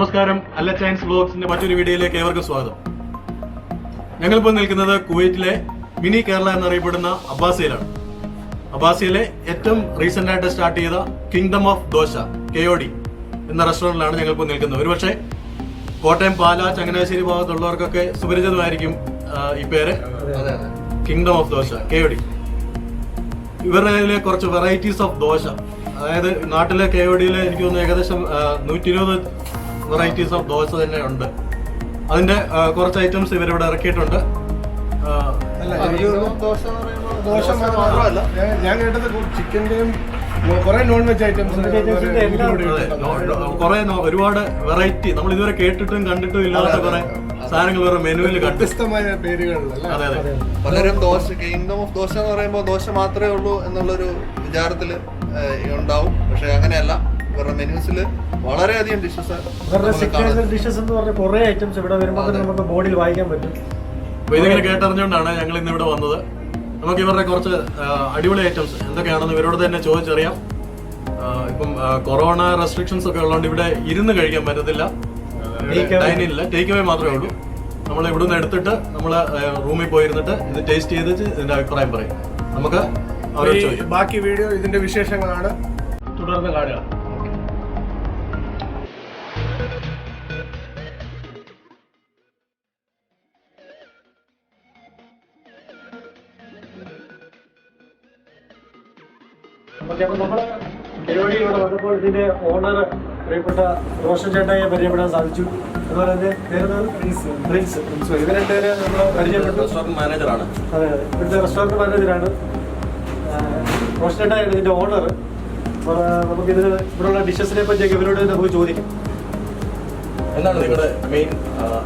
നമസ്കാരം അല്ല ചൈൻസ് ബ്ലോഗ്സിന്റെ മറ്റൊരു വീഡിയോയിലേക്ക് ഏവർക്കും സ്വാഗതം. ഞങ്ങളിപ്പോൾ നിൽക്കുന്നത് കുവൈറ്റിലെ മിനി കേരള എന്നറിയപ്പെടുന്ന അബ്ബാസിയിലാണ്. അബ്ബാസിയിലെ ഏറ്റവും റീസെന്റ് ആയിട്ട് സ്റ്റാർട്ട് ചെയ്ത kingdom of dosa K O D എന്ന റെസ്റ്റോറന്റിലാണ് ഞങ്ങളിപ്പോൾ നിൽക്കുന്നത്. ഒരുപക്ഷെ കോട്ടയം പാല ചങ്ങനാശ്ശേരി ഭാഗത്തുള്ളവർക്കൊക്കെ സുപരിചിതമായിരിക്കും ഈ പേര്. Kingdom of dosa K O D ഇവരുടെ കുറച്ച് വെറൈറ്റീസ് ഓഫ് ദോശ അതായത് നാട്ടിലെ കെ ഒ ഡിയിലെ എനിക്ക് തോന്നുന്നു ഏകദേശം നൂറ്റി ഇരുപത് വെറൈറ്റീസ് ഓഫ് ദോശ തന്നെ ഉണ്ട്. അതിന്റെ കുറച്ച് ഐറ്റംസ് ഇവരിവിടെ ഇറക്കിയിട്ടുണ്ട്. ആ, അല്ല ഒരു ദോശ മാത്രമല്ല. ഞാൻ- ഞാൻ കേട്ടത് കുറെ നോൺ വെജ് ഐറ്റംസ് കുറെ ഒരുപാട് വെറൈറ്റി നമ്മൾ ഇതുവരെ കേട്ടിട്ടും കണ്ടിട്ടും ഇല്ലാത്ത കുറെ സാധനങ്ങൾ വേറെ മെനുവിൽ വ്യത്യസ്തമായ പേരുകളിൽ അതെ അതെ. പലരും ദോശ കിങ്ഡം ഓഫ് ദോശ എന്ന് പറയുമ്പോൾ ദോശ മാത്രമേ ഉള്ളൂ എന്നുള്ളൊരു വിചാരത്തിൽ ഉണ്ടാവും. പക്ഷെ അങ്ങനെയല്ല. ഇവരുടെ മെനൂസിൽ വളരെയധികം ഡിഷസ് ഇവരുടെ സിഗ്നേച്ചർ ഡിഷസ് എന്ന് പറഞ്ഞ കുറേ ഐറ്റംസ് ഇവിടെ വരുമ്പോൾ തന്നെ നമുക്ക് ബോർഡിൽ വായിക്കാൻ പറ്റും. അപ്പൊ ഇതിങ്ങനെ കേട്ടറിഞ്ഞുകൊണ്ടാണ് ഞങ്ങൾ ഇന്ന് ഇവിടെ വന്നത്. നമുക്ക് ഇവരുടെ കുറച്ച് അടിപൊളി ഐറ്റംസ് എന്തൊക്കെയാണെന്ന് ഇവരോട് തന്നെ ചോദിച്ചറിയാം. ഇപ്പം കൊറോണ റെസ്ട്രിക്ഷൻസ് ഒക്കെ ഉള്ളതുകൊണ്ട് ഇവിടെ ഇരുന്ന് കഴിക്കാൻ പറ്റത്തില്ല. ഡൈനില്ല ടേക്ക് അവേ മാത്രമേ ഉള്ളൂ. നമ്മൾ ഇവിടുന്ന് എടുത്തിട്ട് നമ്മൾ റൂമിൽ പോയിരുന്നിട്ട് ഇത് ടേസ്റ്റ് ചെയ്തിട്ട് ഇതിന്റെ അഭിപ്രായം പറയും. നമുക്ക് ബാക്കി വീഡിയോ ഇതിന്റെ വിശേഷങ്ങളാണ്. തുടർന്ന് കാണുക ഓക്കെ അപ്പൊ നമ്മൾ പരിപാടി വന്നപ്പോൾ ഇതിന്റെ ഓണർ പ്രിയപ്പെട്ട റോഷൻ ചേട്ടായെ പരിചയപ്പെടാൻ സാധിച്ചു. അതുപോലെ തന്നെ? പ്രിൻസ്. ഇവർ രണ്ടുപേരെ നമ്മൾ പരിചയപ്പെട്ടു. റെസ്റ്റോറന്റ് മാനേജറാണ് അതെ അതെ. ഇവിടുത്തെ റെസ്റ്റോറന്റ് മാനേജറാണ് റോഷൻ ചേട്ടായാണ് ഇതിന്റെ ഓണർ അപ്പോൾ നമുക്കിത് ഇവിടെയുള്ള ഡിഷസിനെ പറ്റിയൊക്കെ ഇവരോട് നമുക്ക് ചോദിക്കാം. എന്താണ് നിങ്ങളുടെ മെയിൻ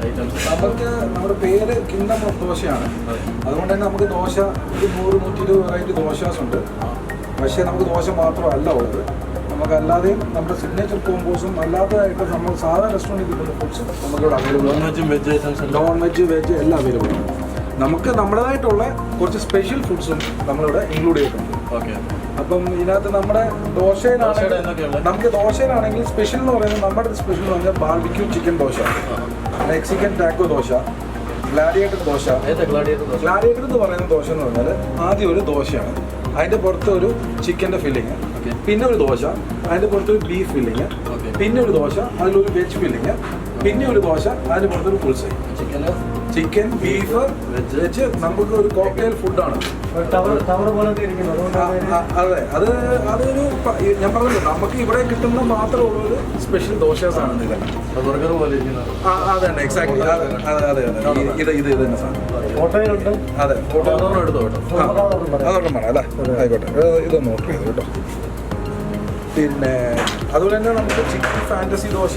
ഐറ്റംസ് നമുക്ക് നമ്മുടെ പേര് കിങ്ഡം ഓഫ് ദോശയാണ് അതുകൊണ്ട് തന്നെ നമുക്ക് ദോശ ഒരു നൂറ് നൂറ്റി ഇരുപത് വെറൈറ്റി ദോശാസ് ഉണ്ട് പക്ഷേ നമുക്ക് ദോശ മാത്രമല്ല ഉള്ളത്. നമുക്ക് അല്ലാതെയും നമ്മുടെ സിഗ്നേച്ചർ കോമ്പോസും അല്ലാത്തതായിട്ട് നമ്മൾ സാധാരണ റെസ്റ്റോറന്റിൽ കിട്ടുന്ന ഫുഡ്സും നമുക്കിവിടെ അവൈലബിൾ നോൺ വെജും veg items non veg veg എല്ലാം അവൈലബിൾ ആണ്. നമുക്ക് നമ്മുടേതായിട്ടുള്ള കുറച്ച് സ്പെഷ്യൽ ഫുഡ്സും നമ്മളിവിടെ ഇൻക്ലൂഡ് ചെയ്തിട്ടുണ്ട്. ഓക്കെ അപ്പം ഇതിനകത്ത് നമ്മുടെ ദോശയിലാണെങ്കിൽ നമുക്ക് ദോശയിലാണെങ്കിൽ സ്പെഷ്യൽ എന്ന് പറയുന്നത് നമ്മുടെ സ്പെഷ്യൽ എന്ന് പറഞ്ഞാൽ barbecue chicken dosa Mexican taco dosa gladiator dosa. Gladiator എന്ന് പറയുന്ന ദോശ എന്ന് പറഞ്ഞാൽ ആദ്യം ഒരു ദോശയാണ്. അതിന്റെ പുറത്ത് ഒരു ചിക്കന്റെ ഫില്ലിങ്. പിന്നെ ഒരു ദോശ അതിന്റെ പുറത്ത് ഒരു ബീഫ് ഫില്ലിങ്. പിന്നെ ഒരു ദോശ അതിലൊരു വെജ് ഫില്ലിങ് പിന്നെ ഒരു ദോശ അതിന്റെ പുറത്തൊരു പുൾസൈ ചിക്കന് ചിക്കൻ ബീഫ്. വെജ് നമുക്ക് ഒരു കോക്ടെയിൽ ഫുഡാണ് അതെ. അത് അതൊരു ഞാൻ പറഞ്ഞല്ലോ നമുക്ക് ഇവിടെ കിട്ടുന്ന മാത്രമുള്ള ഒരു സ്പെഷ്യൽ ദോശാസാണ് ഇതെല്ലാം ബർഗർ പോലെ ഇരിക്കുന്നത് ആ അതെ എക്സാക്ട്ലി അതെ അതെ അതെ. അതെ ഇത് ഇത് ഇത് തന്നെ സാധനം. അതെ ഫോട്ടോ എടുത്തോ കേട്ടോ? അല്ലേ? ആയിക്കോട്ടെ. ഇത് ഇതൊന്ന് ചെയ്തു കേട്ടോ. പിന്നെ അതുപോലെ തന്നെ നമുക്ക് chicken fantasy dosa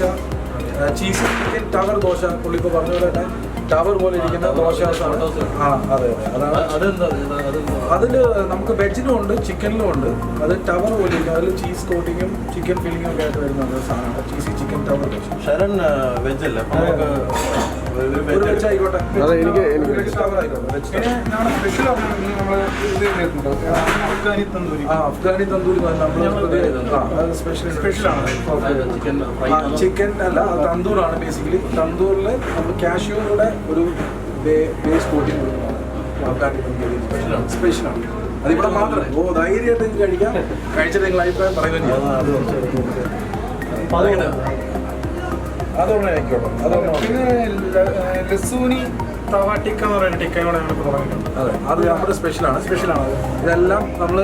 cheese chicken tower dosa പുള്ളി പറഞ്ഞു പറഞ്ഞ പോലെ തന്നെ ടവർ പോലെ ഇരിക്കുന്ന ദോശാസാണ് ആ അതെ അതെ. അതാണ് അതെന്താ അത് അതിൽ നമുക്ക് വെജിനും ഉണ്ട് ചിക്കനിലും ഉണ്ട്. അത് ടവർ പോലെ ഇരിക്കും. അതിൽ ചീസ് കോട്ടിങ്ങും ചിക്കൻ ഫില്ലിങ്ങും ഒക്കെ ആയിട്ട് വരുന്ന സാധനമാണ്. Cheesy chicken tower dosa. Sharan veg അല്ലേ? അതെ, എനിക്ക് എനിക്ക് അഫ്ഗാനി തന്തൂരി. അഫ്ഗാനി സ്പെഷ്യൽ സ്പെഷ്യലാണ് ചിക്കൻ ഫ്രൈ ചിക്കൻ അല്ല തന്തൂറാണ് ബേസിക്കലി തന്തൂറിൽ നമ്മൾ കാഷ്യൂടെ ഒരു ബേസ് കോട്ടിങ് കൊടുക്കുന്നതാണ് അഫ്ഗാനി തന്തൂരി സ്പെഷ്യലാണ്. സ്പെഷ്യലാണ് അതിവിടെ മാത്രമേ ഓ ധൈര്യമായിട്ട് കഴിക്കാം. കഴിച്ചിട്ട് നിങ്ങൾ അഭിപ്രായം പറയുകയും ചെയ്യാം അത് അതൊന്നും ആയിക്കോട്ടെ അതൊന്നും പിന്നെ ലസൂനി തവ ടിക്ക എന്ന് പറയുന്ന ടിക്കയോടെ ഞങ്ങൾ തുടങ്ങിയിട്ടുണ്ട്. അതെ. അത് നമ്മുടെ സ്പെഷ്യലാണ്. സ്പെഷ്യലാണ്. അത്. ഇതെല്ലാം നമ്മൾ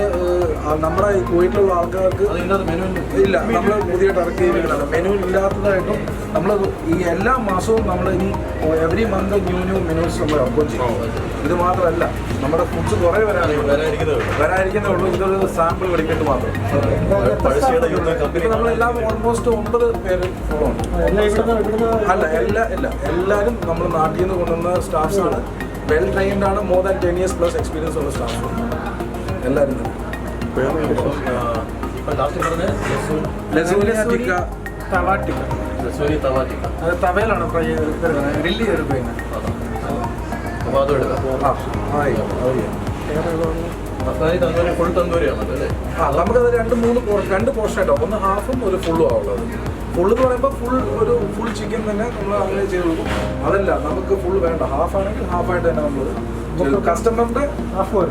നമ്മുടെ പോയിട്ടുള്ള കുവൈറ്റിലുള്ള ആൾക്കാർക്ക് മെനു ഇല്ല. നമ്മൾ പുതിയ പുതിയതായിട്ട് ചെയ്യുന്നതാണ് മെനു ഇല്ലാത്തതായിട്ടും നമ്മൾ ഈ എല്ലാ മാസവും നമ്മൾ ഇനി every month new new menus നമ്മൾ അപ്പോൾ ചെയ്യും. ഇത് മാത്രമല്ല നമ്മുടെ ഫുഡ്സ് കുറേ വരാനുണ്ട് വരാനിരിക്കുന്നത് വരാനിരിക്കുന്നേ ഉള്ളൂ. ഇതൊരു സാമ്പിൾ വെടിക്കെട്ട് മാത്രം. കമ്പനി നമ്മളെല്ലാം ഓൾമോസ്റ്റ് ഒമ്പത് പേര് ഫോളോ ഉണ്ട്. അല്ല എല്ലാ ഇല്ല എല്ലാവരും നമ്മൾ നാട്ടിൽ നിന്ന് കൊണ്ടുവന്ന സ്റ്റാഫ്സ് ആണ്. വെൽ ട്രെയിൻഡ് ആണ് more than ten years plus experience ഉള്ള സ്റ്റാഫ് എല്ലാവരും തന്നെ. ഇപ്പൊ ലാസ്റ്റ് പറഞ്ഞ ലസൂനിയ ടിക്ക തവ ടിക്ക ലസൂനി തവ ചിക്കൻ അത് തവയിലാണ് ഫ്രൈ ഒരു ഗ്രില്ല് ചെയ്ത് ചെയ്യുന്നത് അപ്പൊ അതും എടുക്കാം അതായത് തന്തൂരി ഫുൾ തന്തൂരിയാണല്ലോ ആ നമുക്കത് രണ്ട് മൂന്ന് രണ്ട് പോർഷൻ ആയിട്ടോ ഒന്ന് ഹാഫും ഒരു ഫുള്ളും ആവുള്ളത് ഫുൾ എന്ന് പറയുമ്പോൾ ഫുൾ ഒരു ഫുൾ ചിക്കൻ തന്നെ നമ്മൾ അങ്ങനെ ചെയ്ത് അതല്ല നമുക്ക് ഫുൾ വേണ്ട ഹാഫ് ആണെങ്കിൽ ഹാഫ് ആയിട്ട് തന്നെ നമ്മൾ കസ്റ്റമറിന്റെ ഹാഫ് ആ,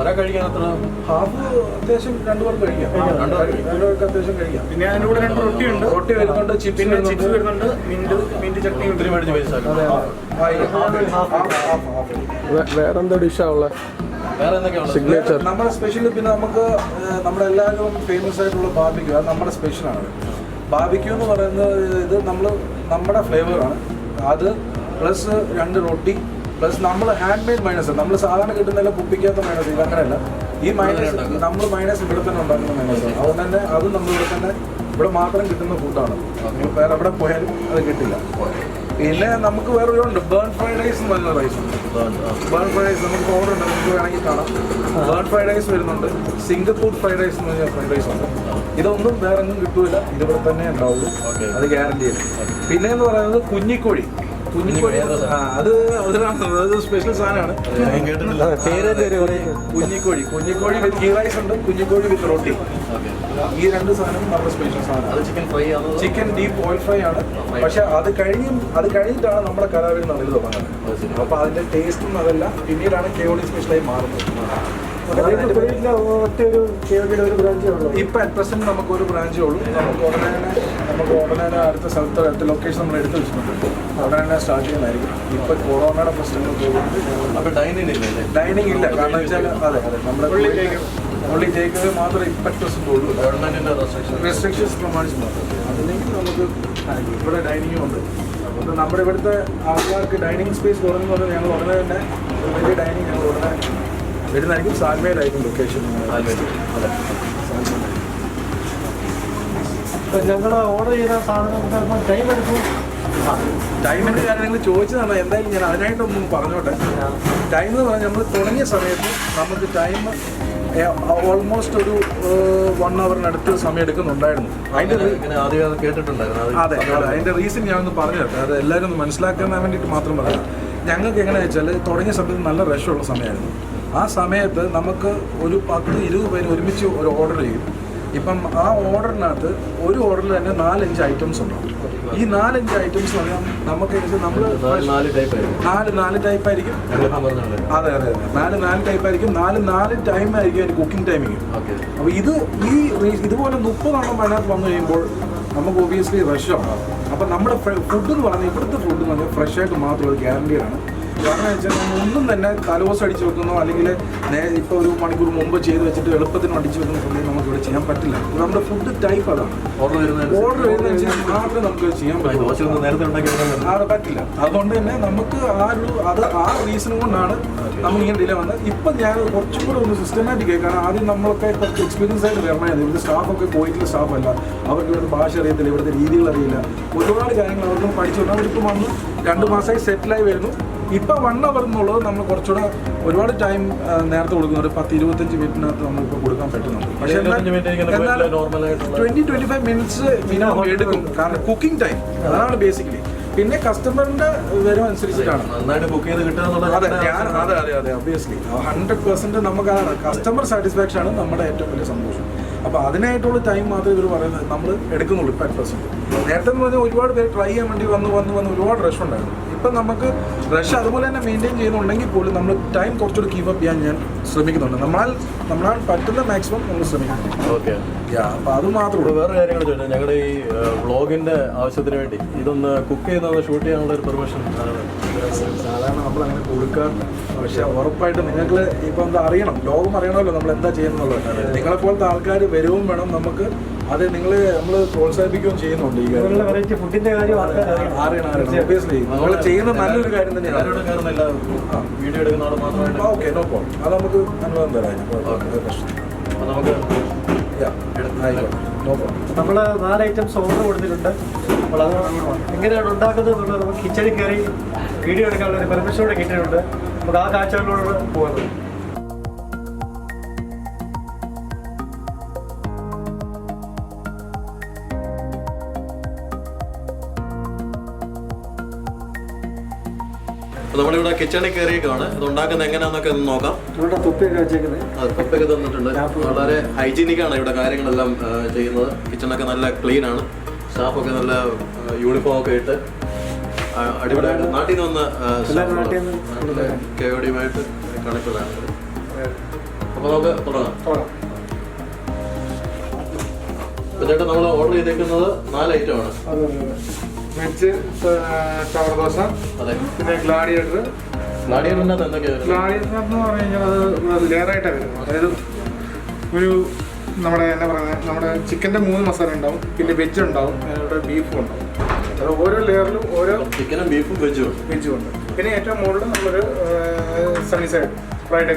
ഒരാൾ കഴിക്കാൻ അത്ര? ഹാഫ് അത്യാവശ്യം രണ്ടു പേർക്ക് കഴിക്കാം. രണ്ടു പേർക്ക് അത്യാവശ്യം കഴിക്കാം. പിന്നെ അതിന്റെ കൂടെ രണ്ട് റൊട്ടി ഉണ്ട്. റൊട്ടി വരുന്നുണ്ട് ചിപ്സ് ചിപ്സ് വരുന്നുണ്ട്. മിന്റ് മിന്റ് ചട്നി ഒത്തിരി മേടിച്ച് പൈസ വേറെന്താ ഡിഷാ ഉള്ളത്? സിഗ്നേച്ചർ നമ്മുടെ സ്പെഷ്യൽ പിന്നെ നമുക്ക് നമ്മുടെ എല്ലാവരും ഫേമസ് ആയിട്ടുള്ള ബാബിക്യൂ അത് നമ്മുടെ സ്പെഷ്യലാണ് ബാബിക്യൂ എന്ന് പറയുന്നത് ഇത് നമ്മൾ നമ്മുടെ ഫ്ലേവറാണ് അത് പ്ലസ് രണ്ട് റൊട്ടി പ്ലസ് നമ്മൾ ഹാൻഡ് മെയ്ഡ് മൈനസ് നമ്മൾ സാധാരണ കിട്ടുന്നതല്ല കുപ്പിക്കാത്ത മൈനസ് ഇത് അങ്ങനെയല്ല. ഈ മൈനസ് നമ്മൾ മൈനസ് ഇവിടെ തന്നെ ഉണ്ടാക്കുന്ന മൈനസ് അതുകൊണ്ട് തന്നെ അത് നമ്മൾ ഇവിടെ തന്നെ ഇവിടെ മാത്രം കിട്ടുന്ന ഫുഡാണ് വേറെ എവിടെ പോയാലും അത് കിട്ടില്ല. പിന്നെ നമുക്ക് വേറെ ഒരു ഉണ്ട് ബേൺ ഫ്രൈഡ് റൈസ് എന്ന് പറയുന്ന റൈസ് ഉണ്ട്. ബേൺ ഫ്രൈഡ് റൈസ് നമുക്ക് ഓർഡർ ഉണ്ട്. നമുക്ക് വേണമെങ്കിൽ കാണാം. ബേൺ ഫ്രൈഡ് റൈസ് വരുന്നുണ്ട്. സിംഗപ്പൂർ ഫ്രൈഡ് റൈസ് എന്ന് പറഞ്ഞ ഫ്രൈഡ് റൈസ് ഉണ്ട് ഇതൊന്നും വേറെ ഒന്നും കിട്ടൂല ഇതിവിടെ തന്നെ ഉണ്ടാവുള്ളൂ. അത് ഗ്യാരണ്ടി പിന്നെ എന്ന് പറയുന്നത് കുഞ്ഞിക്കോഴി. കുഞ്ഞിക്കോഴി അത് അത് സ്പെഷ്യൽ സാധനമാണ്. കുഞ്ഞിക്കോഴി കുഞ്ഞിക്കോഴി വിത്ത് ഗീ റൈസ് ഉണ്ട്. കുഞ്ഞിക്കോഴി വിത്ത് റൊട്ടി ഈ രണ്ട് സാധനം നമ്മുടെ സ്പെഷ്യൽ സാധനം ചിക്കൻ ഫ്രൈ ആണ്? ചിക്കൻ ഡീപ്പ് ഓയിൽ ഫ്രൈ ആണ്. പക്ഷെ അത് കഴിഞ്ഞും അത് കഴിഞ്ഞിട്ടാണ് നമ്മുടെ കലാവിൽ നടയിൽ തുടങ്ങുന്നത്. അപ്പൊ അതിന്റെ ടേസ്റ്റും അതല്ല. പിന്നീടാണ് കേവളി സ്പെഷ്യലായി മാറുന്നത്. ഇപ്പൊ അറ്റ് പ്രസന്റ് നമുക്ക് ഒരു ബ്രാഞ്ചേ ഉള്ളൂ. നമുക്ക് ഉടനെ തന്നെ നമുക്ക് ഉടനെ തന്നെ അടുത്ത സ്ഥലത്ത് അടുത്ത ലൊക്കേഷൻ നമ്മൾ എടുത്ത് വെച്ചിട്ടുണ്ട്. ഉടനെ തന്നെ സ്റ്റാർട്ട് ചെയ്യുന്നതായിരിക്കും. ഇപ്പൊ കൊറോണയുടെ പ്രശ്നങ്ങൾ പോകുന്നത് അപ്പൊ ഡൈനിങ് ഇല്ല ഡൈനിങ് ഇല്ല. കാരണം വെച്ചാൽ അതെ അതെ. നമ്മുടെ ഉള്ളി ടേക്ക് മാത്രമേ ഇപ്പൊ അറ്റ് പ്രസന്റ് ഉള്ളൂ. ഗവൺമെന്റിന്റെ റെസ്ട്രിക്ഷൻ റെസ്ട്രിക്ഷൻസ് പ്രമാണിച്ച് മാത്രം. അതില്ലെങ്കിൽ നമുക്ക് ഇവിടെ ഡൈനിങ്ങും ഉണ്ട്. അപ്പോൾ നമ്മുടെ ഇവിടുത്തെ ആൾക്കാർക്ക് ഡൈനിങ് സ്പേസ് കുറഞ്ഞു പറഞ്ഞാൽ ഞങ്ങൾ ഉടനെ തന്നെ വലിയ ഡൈനിങ് ഞങ്ങൾ ഉടനെ വരുന്നതായിരിക്കും. സാൽമേലായിരിക്കും ലൊക്കേഷൻ അതെ ഞങ്ങൾ ഓർഡർ ചെയ്ത സാധനം ടൈം എടുക്കും. ടൈമിന്റെ കാര്യം നിങ്ങൾ ചോദിച്ചതാണ്. എന്തായാലും ഞാൻ അതിനായിട്ടൊന്നും പറഞ്ഞോട്ടെ. ടൈം എന്ന് പറഞ്ഞാൽ നമ്മൾ തുടങ്ങിയ സമയത്ത് നമുക്ക് ടൈം ഓൾമോസ്റ്റ് ഒരു വൺ അവറിനടുത്ത് സമയം എടുക്കുന്നുണ്ടായിരുന്നു. അതിന്റെ കേട്ടിട്ടുണ്ടായിരുന്നു. അതെ അതെ അതിന്റെ റീസൺ ഞാൻ ഒന്ന് പറഞ്ഞു തരട്ടെ അത് എല്ലാവരും ഒന്ന് മനസ്സിലാക്കാൻ വേണ്ടിയിട്ട് മാത്രം പറയാം ഞങ്ങൾക്ക് എങ്ങനെയാണെന്ന് വെച്ചാൽ തുടങ്ങിയ സമയത്ത് നല്ല റഷ് സമയമായിരുന്നു. ആ സമയത്ത് നമുക്ക് ഒരു പത്ത് ഇരുപത് പേര് ഒരുമിച്ച് ഒരു ഓർഡർ ചെയ്യും. ഇപ്പം ആ ഓർഡറിനകത്ത് ഒരു ഓർഡറിൽ തന്നെ നാലഞ്ച് ഐറ്റംസ് ഉണ്ടാവും. ഈ നാലഞ്ച് ഐറ്റംസ് നമുക്ക് നമ്മൾ നാല് നാല് ടൈപ്പ് നാല് നാല് ടൈപ്പ് ആയിരിക്കും. അതെ അതെ അതെ. നാല് നാല് ടൈപ്പ് ആയിരിക്കും. നാല് നാല് ടൈം ആയിരിക്കും അതിന് കുക്കിംഗ് ടൈമിങ് അപ്പോൾ ഇത് ഈ ഇതുപോലെ മുപ്പതെണ്ണം അതിനകത്ത് വന്നു കഴിയുമ്പോൾ നമുക്ക് ഒബിയസ്ലി റഷാണ് അപ്പോൾ നമ്മുടെ ഫുഡ് എന്ന് പറഞ്ഞാൽ ഇവിടുത്തെ ഫുഡ് എന്ന് പറഞ്ഞാൽ ഫ്രഷ് ആയിട്ട് മാത്രം ഒരു ഗ്യാരണ്ടിയാണ് കാരണം എന്ന് വെച്ചാൽ നമ്മൾ ഒന്നും തന്നെ തലവസം അടിച്ചു വെക്കുന്നോ. അല്ലെങ്കിൽ ഇപ്പോൾ ഒരു മണിക്കൂർ മുമ്പ് ചെയ്ത് വെച്ചിട്ട് എളുപ്പത്തിന് അടിച്ചു വെക്കുന്ന ഫുഡ് നമുക്ക് ഇവിടെ ചെയ്യാൻ പറ്റില്ല. നമ്മുടെ ഫുഡ് ടൈപ്പ് അതാണ്. ഓർഡർ വരുന്നത് ഓർഡർ വരുന്നതനുസരിച്ച് മാത്രമേ നമുക്ക് ചെയ്യാൻ പറ്റും നേരത്തെ ഉണ്ടാക്കി പറ്റില്ല. അതുകൊണ്ട് തന്നെ നമുക്ക് ആ ഒരു അത് ആ റീസൺ കൊണ്ടാണ് നമ്മൾ ഇങ്ങനെ ഡിലേ വന്നത്. ഇപ്പം ഞാൻ കുറച്ചും കൂടെ ഒന്ന് സിസ്റ്റമാറ്റിക് ആയി. കാരണം ആദ്യം നമ്മളൊക്കെ കുറച്ച് എക്സ്പീരിയൻസ് ആയിട്ട് വരണമായിരുന്നു ഇവിടുത്തെ സ്റ്റാഫൊക്കെ പോയിട്ടുള്ള സ്റ്റാഫല്ല അവർക്ക് ഇവിടുത്തെ ഭാഷ അറിയത്തില്ല ഇവിടുത്തെ രീതികൾ അറിയില്ല ഒരുപാട് കാര്യങ്ങൾ അവർക്ക് പഠിച്ചുകൊണ്ട് അവരിപ്പം വന്ന് രണ്ട് മാസമായി സെറ്റിലായി വരുന്നു. ഇപ്പം വൺ അവർ എന്നുള്ളത് നമ്മൾ കുറച്ചുകൂടെ ഒരുപാട് ടൈം നേരത്തെ കൊടുക്കുന്നത് ഒരു പത്ത് ഇരുപത്തഞ്ച് മിനിറ്റിനകത്ത് നമുക്ക് കൊടുക്കാൻ പറ്റുന്നുണ്ട്. പക്ഷെ twenty twenty five minutes minimum എടുക്കും. കാരണം കുക്കിംഗ് ടൈം അതാണ് ബേസിക്കലി പിന്നെ കസ്റ്റമറിന്റെ വരും അനുസരിച്ചിട്ടാണ്. നന്നായിട്ട് ബുക്ക് ചെയ്ത് കിട്ടുക അതെ ഞാൻ അതെ അതെ അതെ ഒബിയസ്ലി ഹൺഡ്രഡ് പെർസെന്റ് നമുക്ക് അതാണ് കസ്റ്റമർ സാറ്റിസ്ഫാക്ഷൻ ആണ് നമ്മുടെ ഏറ്റവും വലിയ സന്തോഷം. അപ്പോൾ അതിനായിട്ടുള്ള ടൈം മാത്രമേ ഇവർ പറയുന്നത് നമ്മൾ എടുക്കുന്നുള്ളൂ ഇപ്പം പെർസെന്റ് നേരത്തെ എന്ന് പറഞ്ഞാൽ ഒരുപാട് പേര് ട്രൈ ചെയ്യാൻ വേണ്ടി വന്ന് വന്ന് വന്ന് ഒരുപാട് റഷ് ഉണ്ടായിരുന്നു. ഇപ്പം നമുക്ക് റഷ് അതുപോലെ തന്നെ മെയിന്റെയിൻ ചെയ്യുന്നുണ്ടെങ്കിൽ പോലും നമ്മൾ ടൈം കുറച്ചുകൂടി കീപ്പ് അപ്പ് ചെയ്യാൻ ഞാൻ ശ്രമിക്കുന്നുണ്ട്. നമ്മളാൽ നമ്മളാൽ പറ്റുന്ന മാക്സിമം നമ്മൾ ശ്രമിക്കുന്നുണ്ട് ഓക്കെ അപ്പോൾ അത് മാത്രമേ ഇവിടെ ഉള്ളൂ. വേറെ കാര്യങ്ങൾ ചോദിച്ചാൽ ഞങ്ങളുടെ ഈ വ്ളോഗിന്റെ ആവശ്യത്തിന് വേണ്ടി ഇതൊന്ന് കുക്ക് ചെയ്യുന്നത് ഷൂട്ട് ചെയ്യാനുള്ള ഒരു പെർമിഷൻ സാധാരണ നമ്മൾ അങ്ങനെ കൊടുക്കാറില്ല പക്ഷെ ഉറപ്പായിട്ട് നിങ്ങൾക്ക് ഇപ്പൊ എന്താ അറിയണം. ലോകം അറിയണമല്ലോ നമ്മൾ എന്താ ചെയ്യുന്നുള്ളത് നിങ്ങളെ പോലത്തെ ആൾക്കാർ വരവും വേണം നമുക്ക്. അത് നിങ്ങൾ നമ്മൾ പ്രോത്സാഹിപ്പിക്കുകയും ചെയ്യുന്നുണ്ട് ഈ കാര്യം. വെറൈറ്റി ഫുഡിന്റെ കാര്യം ആൾക്കാർ അറിയണം. അറിയണം അറിയണം. ഒബിയസ്ലി നിങ്ങൾ ചെയ്യുന്ന നല്ലൊരു കാര്യം തന്നെയാണ്. വീഡിയോ എടുക്കുന്ന ഓക്കെ നോ പ്രോബ്ലം അത് നമുക്ക് അനുഭവം തരാം. നമുക്ക് നമ്മൾ നാല് ഐറ്റംസ് ഓർഡർ കൊടുത്തിട്ടുണ്ട്. അപ്പോൾ അത് എങ്ങനെയാണ് ഉണ്ടാക്കുന്നത് എന്നുള്ളത് നമുക്ക് കിച്ചണിൽ കയറി വീഡിയോ എടുക്കാനുള്ള ഒരു പെർമിഷൻ കൂടെ കിട്ടിയിട്ടുണ്ട്. നമുക്ക് ആ കാഴ്ചകളിലൂടെ പോകുന്നത് നമ്മളിവിടെ കിച്ചണിൽ കയറിയേക്കാണ് ഇത് ഉണ്ടാക്കുന്നത് എങ്ങനെയാണെന്നൊക്കെ ഒന്ന് നോക്കാം. ഇവിടെ തൊപ്പിയൊക്കെ വെച്ചേക്കുന്നത് അത് കപ്പൊക്കെ തന്നിട്ടുണ്ട്. വളരെ ഹൈജീനിക് ആണ് ഇവിടെ കാര്യങ്ങളെല്ലാം ചെയ്യുന്നത്. കിച്ചണൊക്കെ നല്ല ക്ലീൻ ആണ്. സ്റ്റാഫൊക്കെ നല്ല യൂണിഫോം ഒക്കെ ഇട്ട് അടിപൊളിയായിട്ട്. നാട്ടിൽ നിന്ന് വന്ന അപ്പൊ കേവടിയുമായിട്ട് കണക്റ്റഡാണ് അപ്പോൾ നമുക്ക് തുടങ്ങാം. ചേട്ടാ നമ്മൾ ഓർഡർ ചെയ്തേക്കുന്നത് നാല് ഐറ്റം ആണ്. വെജ് ടവർ ദോശ പിന്നെ ഗ്ലാഡിയേറ്റർ എന്തൊക്കെയാണ് ഗ്ലാഡിയേറ്റർ എന്ന് പറഞ്ഞു കഴിഞ്ഞാൽ അത് ലെയറായിട്ടാണ് വരുന്നത്. അതായത് ഒരു നമ്മുടെ എന്താ പറയുന്നത് നമ്മുടെ ചിക്കന്റെ മൂന്ന് മസാല ഉണ്ടാവും പിന്നെ വെജ് ഉണ്ടാവും അതിനോട് ബീഫും ഉണ്ടാവും. അത് ഓരോ ലെയറിലും ഓരോ ചിക്കനും ബീഫും വെജും വെജും ഉണ്ട്. പിന്നെ ഏറ്റവും മുകളിൽ നമ്മളൊരു sunny side fried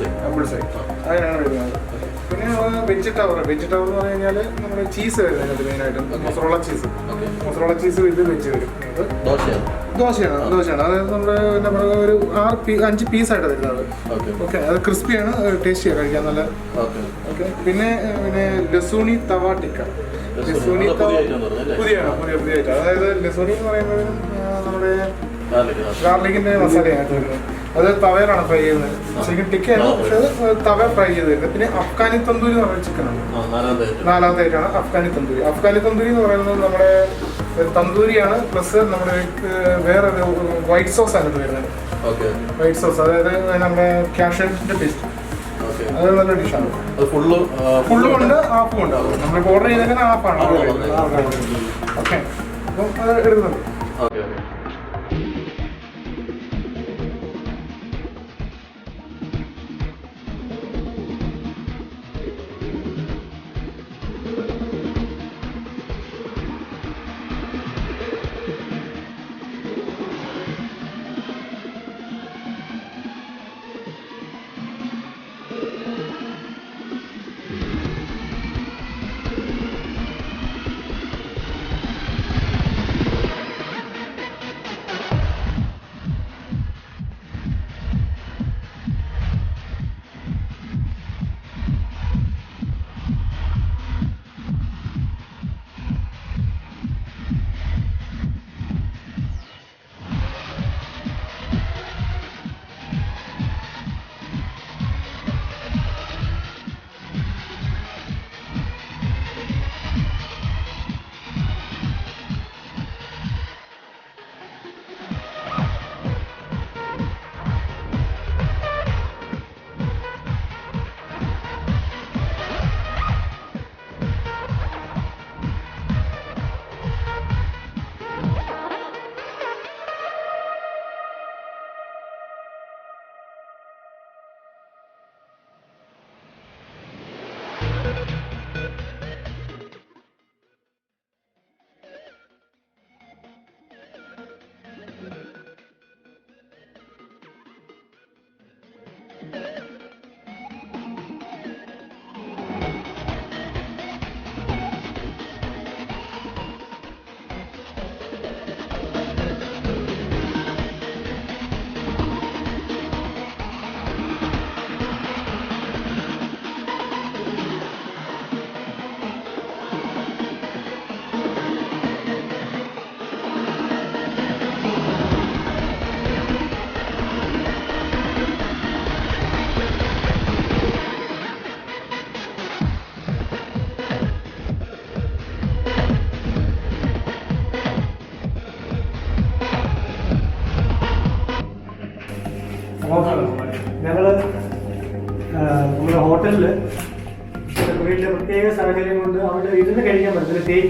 side double side വരുന്നത്. പിന്നെ വെജ് ടവർ. വെജ് ടവർ എന്ന് പറഞ്ഞു കഴിഞ്ഞാൽ നമ്മുടെ ചീസ് വരുന്നത് അതിനകത്ത് മെയിനായിട്ടും മൊസറോള ചീസ് മൊസറോള ചീസ് ഇത് വെജ് വരും. ദോശയാണ്? ദോശയാണ് അതായത് നമ്മുടെ നമ്മുടെ ഒരു ആറ് പീ അഞ്ച് പീസായിട്ട് വരുന്നത് ഓക്കെ ഓക്കെ അത് ക്രിസ്പിയാണ് ടേസ്റ്റിയാണ് കഴിക്കാൻ നല്ല. ഓക്കെ പിന്നെ പിന്നെ ലസൂണി തവ ടിക്ക. ലസൂണി. തവ? പുതിയാണ് പുതിയ പുതിയ അതായത് ലസൂണി എന്ന് പറയുന്നത് നമ്മുടെ ഗാർലിക്കിന്റെ മസാലയാണ് അത് തവയിലാണ് ഫ്രൈ ചെയ്യുന്നത്. ചിക്കൻ ടിക്കയാണ് പക്ഷെ അത് തവ ഫ്രൈ ചെയ്ത് വരുന്നത് പിന്നെ അഫ്ഗാനി തന്തൂരി എന്ന് പറയുന്ന ചിക്കനാണ് ആ നാലാമത്തെ item. നാലാമത്തെ അഫ്ഗാനി തന്തൂരി. അഫ്ഗാനി തന്തൂരി എന്ന് പറയുന്നത് നമ്മുടെ തന്തൂരിയാണ് പ്ലസ് നമ്മുടെ വേറെ വൈറ്റ് സോസ് ആണ് വരുന്നത്. വൈറ്റ് സോസ് അതായത് നമ്മുടെ ക്യാഷ്യന്റെ പേസ്റ്റ് അത് നല്ല ഡിഷാണ് ഫുള്ള് ഉണ്ട് ആപ്പും ഉണ്ടാവും. നമ്മൾ ഓർഡർ ചെയ്തേക്കുന്ന ആപ്പാണ്. ഓക്കെ. അപ്പം അത് എടുക്കുന്നുണ്ട്.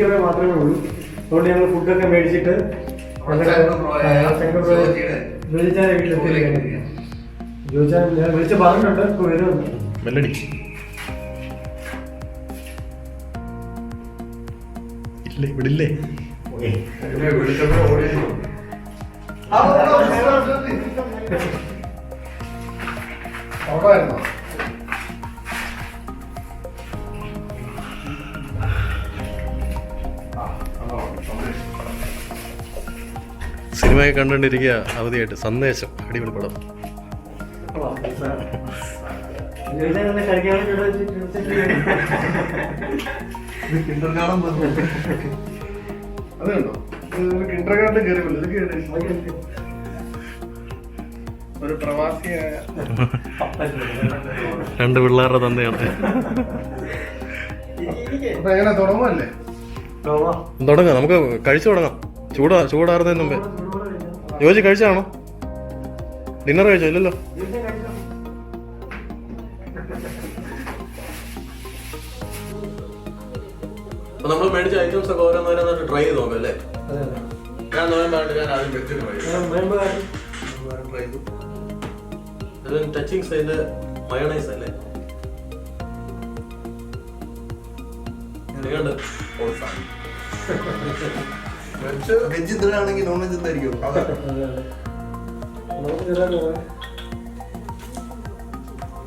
അവേ മാത്രമേ ഉള്ളൂ അതുകൊണ്ട് ഞങ്ങൾ ഫുഡൊക്കെ മേടിച്ചിട്ട് വിളിച്ചാൽ വീട്ടിലെത്തി ചോദിച്ചാൽ ഞാൻ വിളിച്ച് പറഞ്ഞിട്ടുണ്ട് ഇപ്പൊ വരുന്നുണ്ട് മെല്ലടി ഇല്ലേ വിടില്ലേ ഉറപ്പായിരുന്നോ സിനിമയൊക്കെ കണ്ടുകൊണ്ടിരിക്കുക അവധിയായിട്ട്. സന്ദേശം അടിപൊളി പടം. ഗാർഡൻ ഒരു പ്രവാസിയായ രണ്ട് പിള്ളേരുടെ തന്നെയാണ് തുടങ്ങാം. നമുക്ക് കഴിച്ചു തുടങ്ങാം. ചൂടാ ചൂടാറുന്നതിന് മുമ്പേ. യോജി കഴിച്ചാണോ ഡിന്നർ കഴിച്ചോ ഇല്ലല്ലോ നമ്മൾ മേടിച്ച ഐറ്റംസ് ഒക്കെ ഓരോന്നോരോന്നായിട്ട് ട്രൈ ചെയ്ത് നോക്കാം അല്ലേ? ഞാൻ നോയമ്പായിട്ട് ഞാൻ ആദ്യം വെച്ചിട്ട് ട്രൈ ചെയ്തു. ടച്ചിങ് സൈഡ് മയോണൈസ് അല്ലേ? എങ്ങനെയുണ്ട് വെജ് വെജ് ഇത്രയാണെങ്കിൽ നോൺ വെജ് എന്തായിരിക്കും?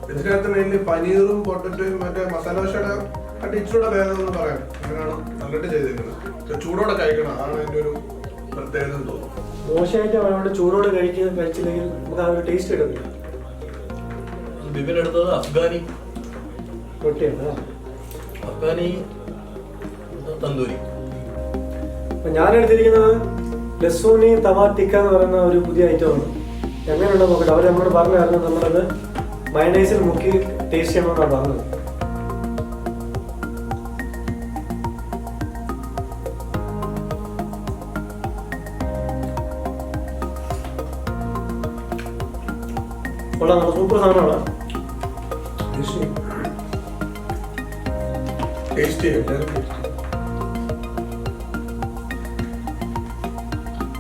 വെജിനകത്ത് മെയിൻലി പനീറും പൊട്ടറ്റോയും മറ്റേ മസാല ദോശയുടെ ഇച്ചിരൂടെ ഭേദം എന്ന് പറയാം. അങ്ങനെയാണ് നല്ലിട്ട് ചെയ്തിരിക്കുന്നത് ചൂടോടെ കഴിക്കണം. അതാണ് എന്റെ ഒരു പ്രത്യേകത എന്ന് തോന്നുന്നു. ദോശയായിട്ട് അവനോട് ചൂടോട് കഴിക്കുക കഴിച്ചില്ലെങ്കിൽ നമുക്ക് ആ ഒരു ടേസ്റ്റ് കിട്ടുന്നില്ല ബിബിൻ എടുത്തത് അഫ്ഗാനി റൊട്ടിയാണ് അഫ്ഗാനി തന്തൂരി. ഞാൻ എടുത്തിരിക്കുന്നത് ലസൂനി തവാട്ടിക്ക എന്ന് പറയുന്ന ഒരു പുതിയ ഐറ്റമാണ് എങ്ങനെയുണ്ടോ നോക്കട്ടെ? അവർ നമ്മളോട് പറഞ്ഞായിരുന്നു നമ്മളത് മയണൈസിൽ മുക്കി ടേസ്റ്റ് ചെയ്യണമെന്നാണ് പറഞ്ഞത്. കൊള്ളാം സൂപ്പർ സാധനമാണ് ടേസ്റ്റ് ചെയ്യും.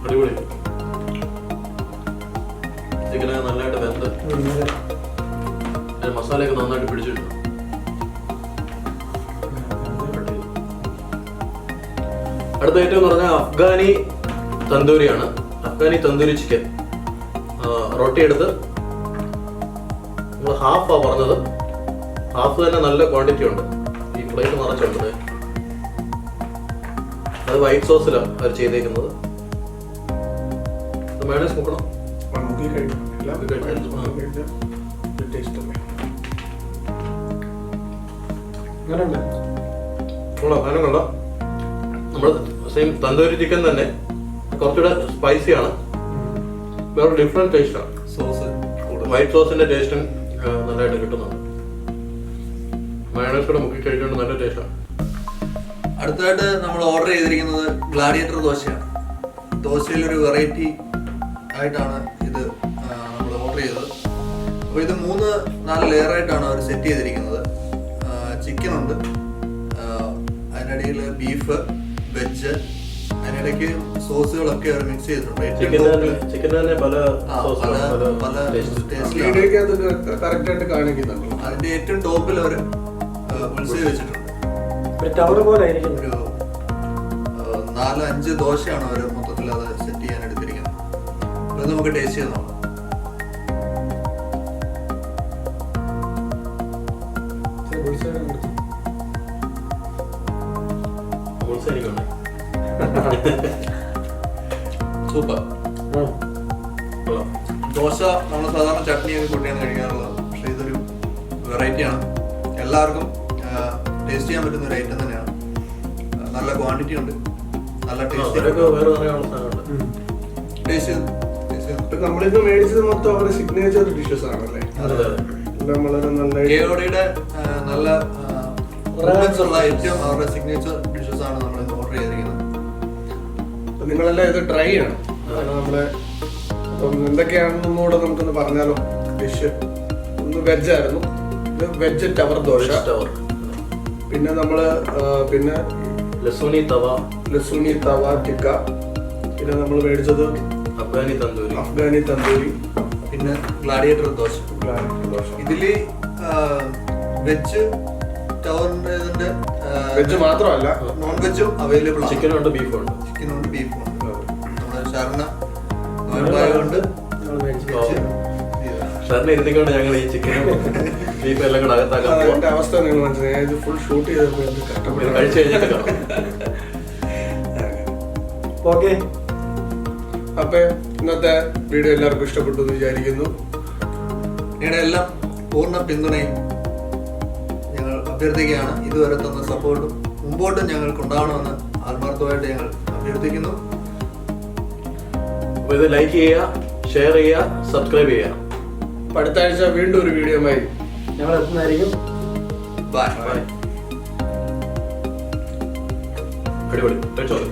അടിപൊളി. ചിക്കനൊക്കെ നല്ലതായിട്ട് വെന്ത്? മസാലയൊക്കെ നന്നായിട്ട് പിടിച്ചിട്ടു അടുത്ത ഐറ്റം എന്ന് പറഞ്ഞാൽ അഫ്ഗാനി തന്തൂരിയാണ്. അഫ്ഗാനി തന്തൂരി ചിക്കൻ റൊട്ടി എടുത്ത് നമ്മൾ ഹാഫാ പറഞ്ഞത്. ഹാഫ് തന്നെ നല്ല ക്വാണ്ടിറ്റി ഉണ്ട്. ഈ പ്ലേറ്റ് നിറച്ചുണ്ട് അത് വൈറ്റ് സോസിലാണ് അവർ ചെയ്തേക്കുന്നത്. മയോണൈസ് മുക്കണം നമുക്ക് കഴിക്കണം എല്ലാം നമുക്ക് കഴിക്കാം. ആ. ടേസ്റ്റ് അല്ലേ അങ്ങനെയുണ്ട് കൊള്ളാം സാധനം കൊള്ളാം നമ്മൾ സെയിം തന്തൂരി ചിക്കൻ തന്നെ. കുറച്ചുകൂടെ സ്പൈസി ആണ്. വേറെ ഡിഫറെന്റ് ടേസ്റ്റാണ് സോസ് വൈറ്റ് സോസിന്റെ ടേസ്റ്റും നല്ലതായിട്ട് കിട്ടുന്നുണ്ട്. മയോണൈസ് കൂടെ മുക്കി കഴിച്ചുകൊണ്ട് നല്ല ടേസ്റ്റാണ് അടുത്തതായിട്ട് നമ്മൾ ഓർഡർ ചെയ്തിരിക്കുന്നത് ഗ്ലാഡിയേറ്റർ ദോശയാണ്. ദോശയിലൊരു ഒരു വെറൈറ്റി ആയിട്ടാണ് ഇത് നമ്മൾ ഓർഡർ ചെയ്തത്. അപ്പോൾ ഇത് മൂന്ന് നാല് ലെയർ ആയിട്ടാണ് അവർ സെറ്റ് ചെയ്തിരിക്കുന്നത്. ചിക്കൻ ഉണ്ട്. അതിനിടയിൽ ബീഫ് വെജ് അതിനിടയ്ക്ക് സോസുകളൊക്കെ അവർ മിക്സ് ചെയ്തിട്ടുണ്ട്. അതിന്റെ ഏറ്റവും ടോപ്പിൽ അവർ പുൽസേ വെച്ചിട്ടുണ്ട്. ഒരു ടവർ പോലെ ആയിരിക്കും. നാല് അഞ്ച് ദോശയാണ് അവർ അത് നമുക്ക് ടേസ്റ്റ് ചെയ്ത് നോക്കാം. സൂപ്പർ. ദോശ നമ്മൾ സാധാരണ ചട്നിയൊക്കെ കൂട്ടിയാണ് കഴിക്കാറുള്ളത്. പക്ഷെ ഇതൊരു വെറൈറ്റിയാണ് എല്ലാവർക്കും ടേസ്റ്റ് ചെയ്യാൻ പറ്റുന്ന ഒരു ഐറ്റം തന്നെയാണ്. നല്ല ക്വാണ്ടിറ്റി ഉണ്ട്. നല്ല ടേസ്റ്റ് ടേസ്റ്റ് ടേസ്റ്റ് നമ്മളിന്ന് മേടിച്ചത് മൊത്തം അവരുടെ സിഗ്നേച്ചർ ഡിഷസ് ആണല്ലേ? നമ്മളൊരു എല്ലാം വളരെ നല്ല റെഫറൻസ് ഉള്ള ഏറ്റവും അവരുടെ സിഗ്നേച്ചർ ഡിഷസ് ആണ് നമ്മൾ ഓർഡർ ചെയ്തിരിക്കുന്നത്. നിങ്ങളെല്ലാം ഇത് ട്രൈ ചെയ്യണം. നമ്മളെ അപ്പം എന്തൊക്കെയാണെന്ന് ഒന്നുകൂടെ നമുക്കൊന്ന് പറഞ്ഞാലോ? ഡിഷ് ഒന്ന് വെജ് ആയിരുന്നു. ഇത് വെജ് ടവർ ദോശ. ടവർ പിന്നെ നമ്മൾ പിന്നെ ലസൂനി തവ. ലസുനി തവ ടിക്ക. പിന്നെ നമ്മൾ മേടിച്ചത് അഫ്ഗാനി തന്തൂരി. അഫ്ഗാനി തന്തൂരി. പിന്നെ ഗ്ലാഡിയേറ്റർ ദോശ. ഇതിൽ വെജ് ടവറിന്റെ വെജ് മാത്രമല്ല. നോൺ വെജും അവൈലബിൾ ആണ്. ചിക്കനും ഉണ്ട് ബീഫും ഉണ്ട് ചിക്കനും ഉണ്ട് ബീഫും ഉണ്ട് നമ്മുടെ ശരണ നോയമ്പായതുകൊണ്ട് വെജ് സാറിന് ഇരുത്തിക്കൊണ്ട് ഞങ്ങൾ ഈ ചിക്കനും ബീഫും എല്ലാം കൂടെ അകത്താക്കാൻ പോവാം. എന്റെ അവസ്ഥ നിങ്ങൾ മനസ്സിലായി. ഇത് ഫുൾ ഷൂട്ട് ചെയ്തപ്പോൾ കഴിച്ചു കഴിഞ്ഞിട്ട് ഓക്കെ. അപ്പൊ ഇന്നത്തെ വീഡിയോ എല്ലാവർക്കും ഇഷ്ടപ്പെട്ടു എന്ന് വിചാരിക്കുന്നു. നിങ്ങളുടെ എല്ലാം പൂർണ പിന്തുണയും ഞങ്ങൾ അഭ്യർത്ഥിക്കുകയാണ്. ഇതുവരെ തന്ന സപ്പോർട്ടും മുമ്പോട്ടും ഞങ്ങൾക്ക് ഉണ്ടാവണമെന്ന് ആത്മാർത്ഥമായിട്ട് ഞങ്ങൾ അഭ്യർത്ഥിക്കുന്നു. അപ്പൊ ഇത് ലൈക്ക് ചെയ്യുക ഷെയർ ചെയ്യുക സബ്സ്ക്രൈബ് ചെയ്യുക. അപ്പൊ അടുത്ത ആഴ്ച വീണ്ടും ഒരു വീഡിയോ ഞങ്ങൾ എത്തുന്നതായിരിക്കും. ബൈ ബൈ അടിപൊളി. കഴിച്ചോളൂ